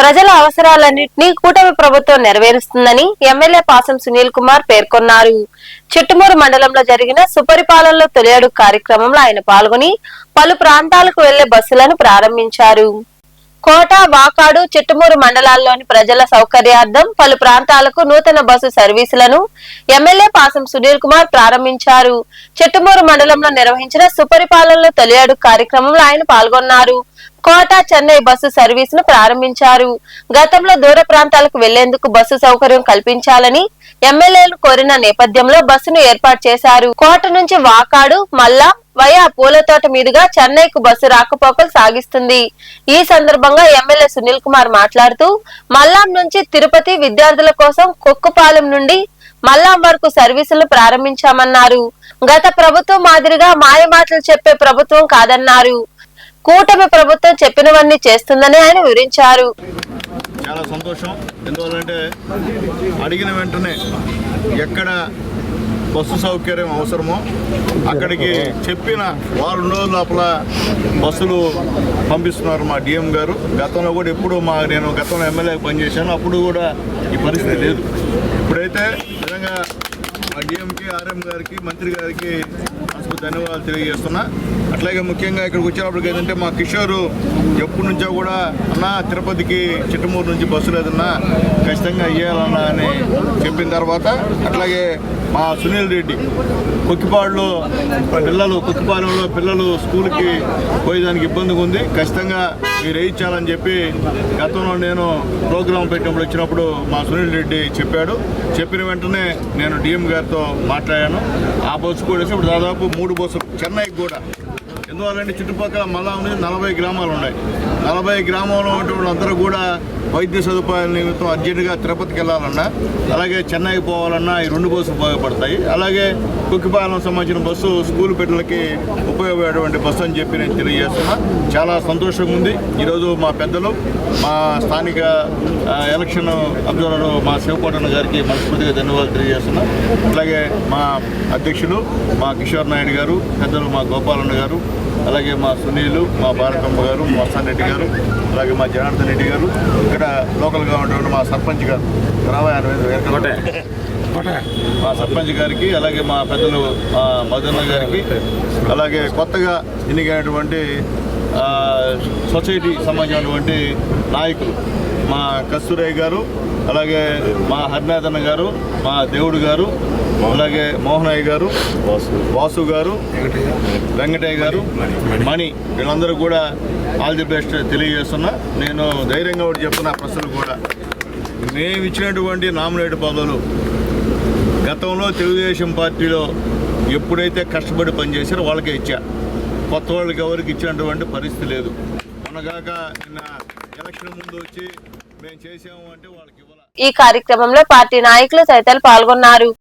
ప్రజల అవసరాలన్నింటినీ కూటమి ప్రభుత్వం నెరవేరుస్తుందని ఎమ్మెల్యే పాసం సునీల్ కుమార్ పేర్కొన్నారు. చిట్టుమూరు మండలంలో జరిగిన సుపరిపాలనలో తొలి కార్యక్రమంలో ఆయన పాల్గొని పలు ప్రాంతాలకు వెళ్ళే బస్సులను ప్రారంభించారు. కోట వాకాడు చిట్టుమూరు మండలాల్లోని ప్రజల సౌకర్యార్థం పలు ప్రాంతాలకు నూతన బస్సు సర్వీసులను ఎమ్మెల్యే పాసం సునీల్ కుమార్ ప్రారంభించారు. చిట్టుమూరు మండలంలో నిర్వహించిన సుపరిపాలనలో తొలియాడు కార్యక్రమంలో ఆయన పాల్గొన్నారు. కోట చెన్నై బస్సు సర్వీస్ను ప్రారంభించారు. గతంలో దూర ప్రాంతాలకు వెళ్ళేందుకు బస్సు సౌకర్యం కల్పించాలని ఎమ్మెల్యేలు కోరిన నేపథ్యంలో బస్సును ఏర్పాటు చేశారు. కోట నుంచి వాకాడు మల్లా వయా పూలతోట మీదుగా చెన్నైకు బస్సు రాకపోకలు సాగిస్తుంది. ఈ సందర్భంగా ఎమ్మెల్యే సునీల్ కుమార్ మాట్లాడుతూ మల్లాం నుంచి తిరుపతి విద్యార్థుల కోసం కొక్కుపాలెం నుండి మల్లాం వరకు సర్వీసులు ప్రారంభించామన్నారు. గత ప్రభుత్వం మాదిరిగా మాయమాటలు చెప్పే ప్రభుత్వం కాదన్నారు. కూటమి ప్రభుత్వం చెప్పినవన్నీ చేస్తుందని ఆయన వివరించారు. చాలా సంతోషం. ఎందువల్లంటే అడిగిన వెంటనే ఎక్కడ బస్సు సౌకర్యం అవసరమో అక్కడికి చెప్పిన వారం రోజుల లోపల బస్సులు పంపిస్తున్నారు మా డిఎం గారు. గతంలో కూడా ఎప్పుడు మా నేను గతంలో ఎమ్మెల్యే పనిచేశాను. అప్పుడు కూడా ఈ పరిస్థితి లేదు. ఇప్పుడైతే నిజంగా డిఎంకి ఆర్ఎం గారికి మంత్రి గారికి అసలు ధన్యవాదాలు తెలియజేస్తున్నా. అట్లాగే ముఖ్యంగా ఇక్కడికి వచ్చినప్పటికి ఏంటంటే మా కిషోరు ఎప్పటి నుంచో కూడా అన్న తిరుపతికి చిట్టమూరు నుంచి బస్సు లేదన్నా ఖచ్చితంగా ఇవ్వాలన్నా అని చెప్పిన తర్వాత అట్లాగే మా సునీల్ రెడ్డి కొక్కిపాడులో పిల్లలు కొక్కిపాలెంలో పిల్లలు స్కూల్కి పోయేదానికి ఇబ్బందిగా ఉంది. ఖచ్చితంగా మీరు వేయించాలని చెప్పి గతంలో నేను ప్రోగ్రాం పెట్టినప్పుడు వచ్చినప్పుడు మా సునీల్ రెడ్డి చెప్పాడు. చెప్పిన వెంటనే నేను డిఎం గారితో మాట్లాడాను. ఆ బస్సు కూడా వేసి ఇప్పుడు దాదాపు మూడు బస్సులు చెన్నైకి కూడా. ఎందువల్లంటే చుట్టుపక్కల మళ్ళా ఉన్నది నలభై గ్రామాలు ఉన్నాయి. నలభై గ్రామంలో ఉన్నటువంటి అందరూ కూడా వైద్య సదుపాయాల నిమిత్తం అర్జెంటుగా తిరుపతికి వెళ్ళాలన్నా అలాగే చెన్నైకి పోవాలన్నా ఈ రెండు బస్సులు ఉపయోగపడతాయి. అలాగే కుక్కిపాలెం సంబంధించిన బస్సు స్కూల్ బిడ్డలకి ఉపయోగపడేటువంటి బస్సు అని చెప్పి నేను తెలియజేస్తున్నా. చాలా సంతోషంగా ఉంది. ఈరోజు మా పెద్దలు మా స్థానిక ఎలక్షన్ అబ్జర్వర్ మా శివకోటన్న గారికి మనస్ఫూర్తిగా ధన్యవాదాలు తెలియజేస్తున్నా. అట్లాగే మా అధ్యక్షులు మా కిషోర్ నాయుడు గారు పెద్దలు మా గోపాలన్న గారు అలాగే మా సునీలు మా భారతమ్మ గారు మా రెడ్డి గారు అలాగే మా జనార్దన్ రెడ్డి గారు ఇక్కడ లోకల్గా ఉన్నటువంటి మా సర్పంచ్ గారు. రావాయ మా సర్పంచ్ గారికి అలాగే మా పెద్దలు మా మదన్న గారికి అలాగే కొత్తగా ఎన్నికైనటువంటి సొసైటీ సంబంధించినటువంటి నాయకులు. మా కస్తూరయ్య గారు అలాగే మా హరినాథన్న గారు మా దేవుడు గారు అలాగే మోహనయ్య గారు వాసు గారు వెంకటయ్య గారు మణి. వీళ్ళందరూ కూడా ఆల్ ది బెస్ట్ తెలియజేస్తున్నా నేను ధైర్యంగా ఒకటి చెప్తున్నా ప్రశ్నలు కూడా. మేము ఇచ్చినటువంటి నామినేట్ పదవులు గతంలో తెలుగుదేశం పార్టీలో ఎప్పుడైతే కష్టపడి పనిచేశారో వాళ్ళకే ఇచ్చా. కొత్త వాళ్ళకి ఎవరికి ఇచ్చినటువంటి పరిస్థితి లేదు. మనగాక నిన్న ఎలక్షన్ ముందు వచ్చి మేము చేసాము అంటే వాళ్ళకి ఈ కార్యక్రమంలో పార్టీ నాయకులు తదితరులు పాల్గొన్నారు.